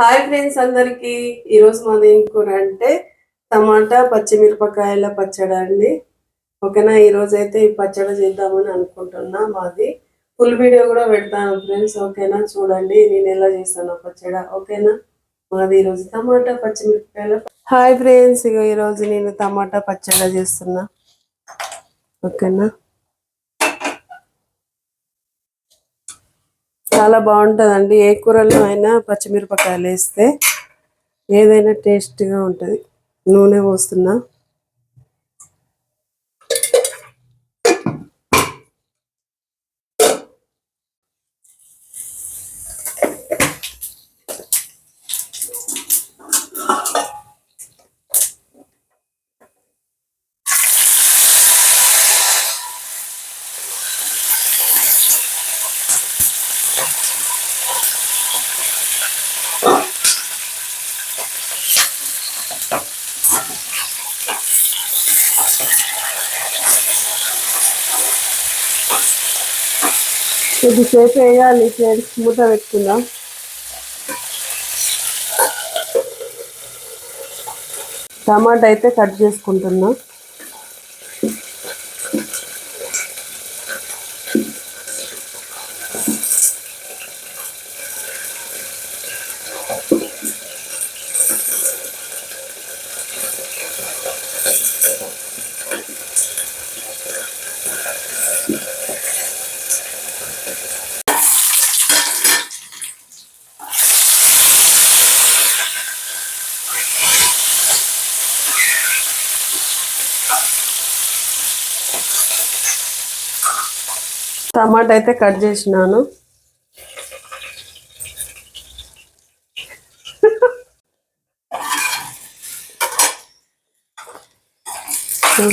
Hi friends అందరికి. ఈరోజు మాది ఏం కూర అంటే టమాటా పచ్చిమిరపకాయల పచ్చడి అండి. ఓకేనా? ఈరోజు అయితే ఈ పచ్చడి చేద్దామని అనుకుంటున్నా మాది. ఫుల్ వీడియో కూడా పెడతాను ఫ్రెండ్స్ ఓకేనా? చూడండి నేను ఎలా చేస్తాను పచ్చడి. ఓకేనా? మాది ఈరోజు టమాటా పచ్చిమిరపకాయల హాయ్ ఫ్రెండ్స్ ఇక ఈరోజు నేను టమాటా పచ్చడి చేస్తున్నా. ఓకేనా? చాలా బాగుంటుందండి. ఏ కూరలో అయినా పచ్చిమిరపకాయలు వేస్తే ఏదైనా టేస్ట్గా ఉంటుంది. నూనె పోస్తున్నా. కొద్దిసేపు వేయాలి చేసి మూత పెట్టుకుందాం. టమాటా అయితే కట్ చేసుకుంటున్నా. టమాటా అయితే కట్ చేసినాను.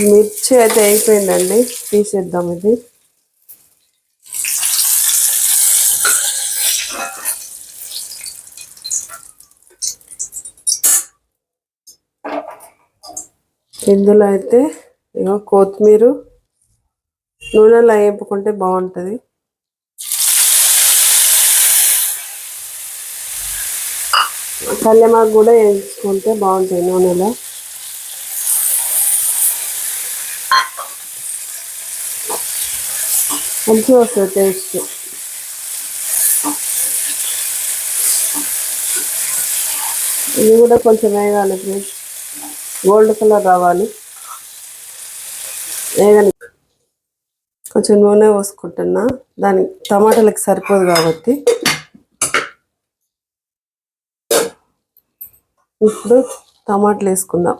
మిర్చి అయితే అయిపోయిందండి. తీసేద్దాం ఇది. ఇందులో అయితే ఇగో కొత్తిమీర నూనెలో వేపుకుంటే బాగుంటుంది. కళ్యమాకు కూడా వేసుకుంటే బాగుంటుంది నూనెలో. మంచిగా వస్తుంది టేస్ట్. ఇది కూడా కొంచెం వేగాలి గోల్డ్ కలర్ రావాలి. వేగని కొంచెం నూనె పోసుకుంటున్నా. దాని టమాటాలకు సరిపోదు కాబట్టి. ఇప్పుడు టమాటాలు వేసుకుందాం.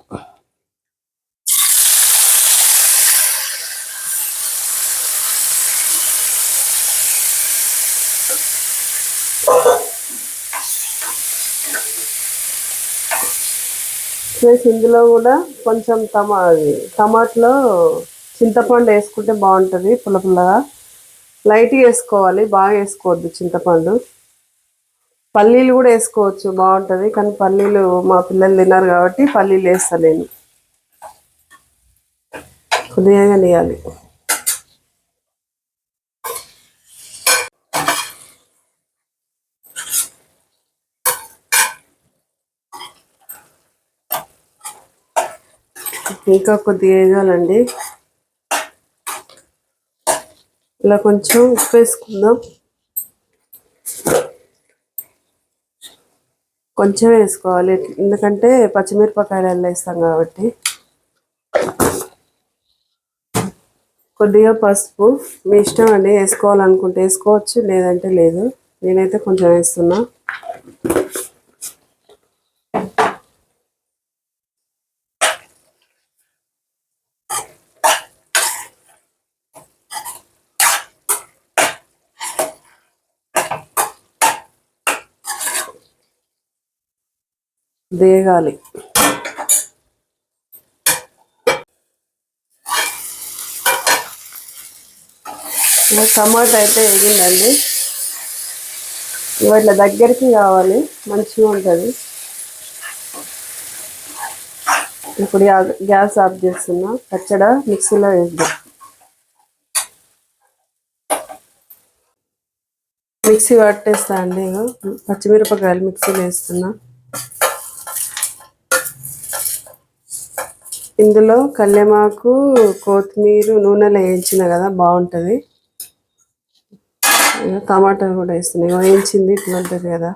ప్లస్ ఇందులో కూడా కొంచెం టమా టమాటాలో చింతపండు వేసుకుంటే బాగుంటుంది పుల్ల పుల్లగా. లైట్గా వేసుకోవాలి బాగా వేసుకోవద్దు చింతపండు. పల్లీలు కూడా వేసుకోవచ్చు బాగుంటుంది. కానీ పల్లీలు మా పిల్లలు తిన్నారు కాబట్టి పల్లీలు వేస్తాను నేను. కొద్దిగా వేయాలి ఇంకా కొద్దిగా వేయాలండి ఇలా కొంచెం ఉప్పు వేసుకుందాం కొంచెం వేసుకోవాలి. ఎందుకంటే పచ్చిమిరపకాయలు వేస్తాం కాబట్టి. కొద్దిగా పసుపు. మీ ఇష్టం అండి వేసుకోవాలనుకుంటే వేసుకోవచ్చు లేదంటే లేదు. నేనైతే కొంచెం వేస్తున్నా. వేగాలి. టమాటా అయితే వేగిందండి. ఇట్లా దగ్గరికి కావాలి మంచిగా ఉంటుంది. ఇప్పుడు గ్యా- గ్యాస్ ఆఫ్ చేస్తున్నా. పచ్చడ మిక్సీలో వేద్దాం. మిక్సీ పట్టేస్తా అండి పచ్చిమిరపకాయలు మిక్సీలో వేస్తున్నా. ఇందులో కల్లెమాకు కొత్తిమీర నూనెలో వేయించిన కదా బాగుంటుంది. ఇగో టమాటాలు కూడా వేస్తున్నాయి. వేయించింది ఇట్లా ఉంటుంది కదా.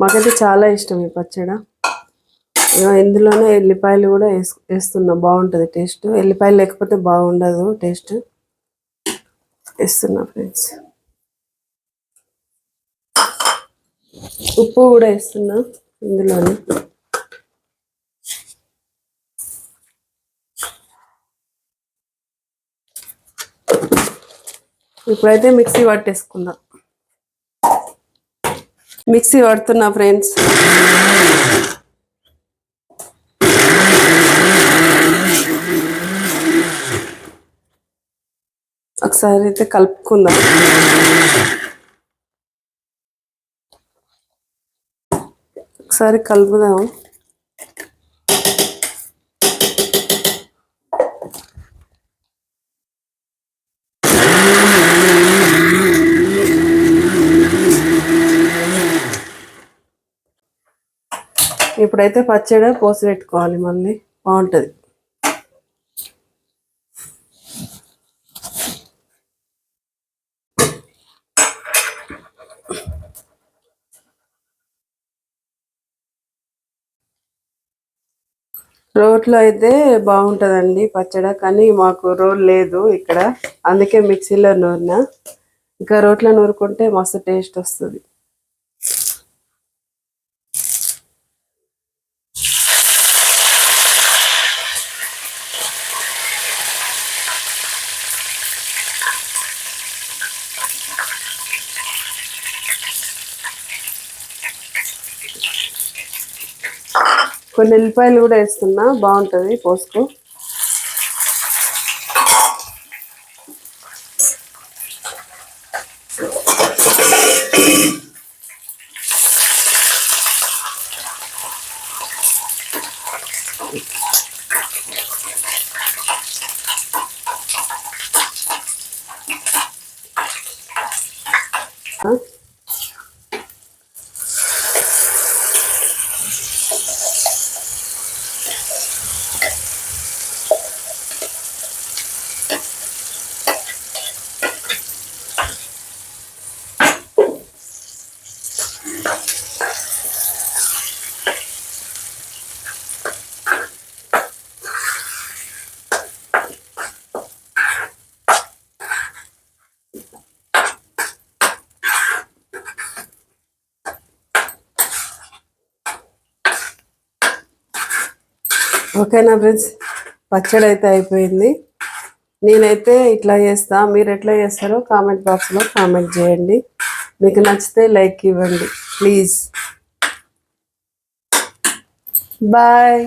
మాకైతే చాలా ఇష్టం ఈ పచ్చడి. ఇందులోనే ఎల్లిపాయలు కూడా వేసు వేస్తున్నా. బాగుంటుంది టేస్ట్. ఎల్లిపాయలు లేకపోతే బాగుండదు టేస్ట్. వేస్తున్నా ఫ్రెండ్స్. ఉప్పు కూడా వేస్తున్నా ఇందులోనే. ఇప్పుడైతే మిక్సీ పట్టేసుకుందాం. మిక్సీ పడుతున్నా ఫ్రెండ్స్. ఒకసారి అయితే కలుపుకుందాం. ఒకసారి కలుపుదాం. ఇప్పుడైతే పచ్చడి పోసి పెట్టుకోవాలి మళ్ళీ. బాగుంటుంది. రోట్లో అయితే బాగుంటుందండి పచ్చడి కానీ మాకు రోల్ లేదు ఇక్కడ. అందుకే మిక్సీలో నూరిన. ఇంకా రోట్లో నూరుకుంటే మస్తు టేస్ట్ వస్తుంది. కొన్ని ఎల్లిపాయలు కూడా వేస్తున్నా. బాగుంటుంది పోసుకో. ఓకేనా ఫ్రెండ్స్? పచ్చడి అయితే అయిపోయింది. నేనైతే ఇట్లా చేస్తా. మీరు ఎట్లా చేస్తారో కామెంట్ బాక్స్లో కామెంట్ చేయండి. మీకు నచ్చితే లైక్ ఇవ్వండి. ప్లీజ్. బాయ్.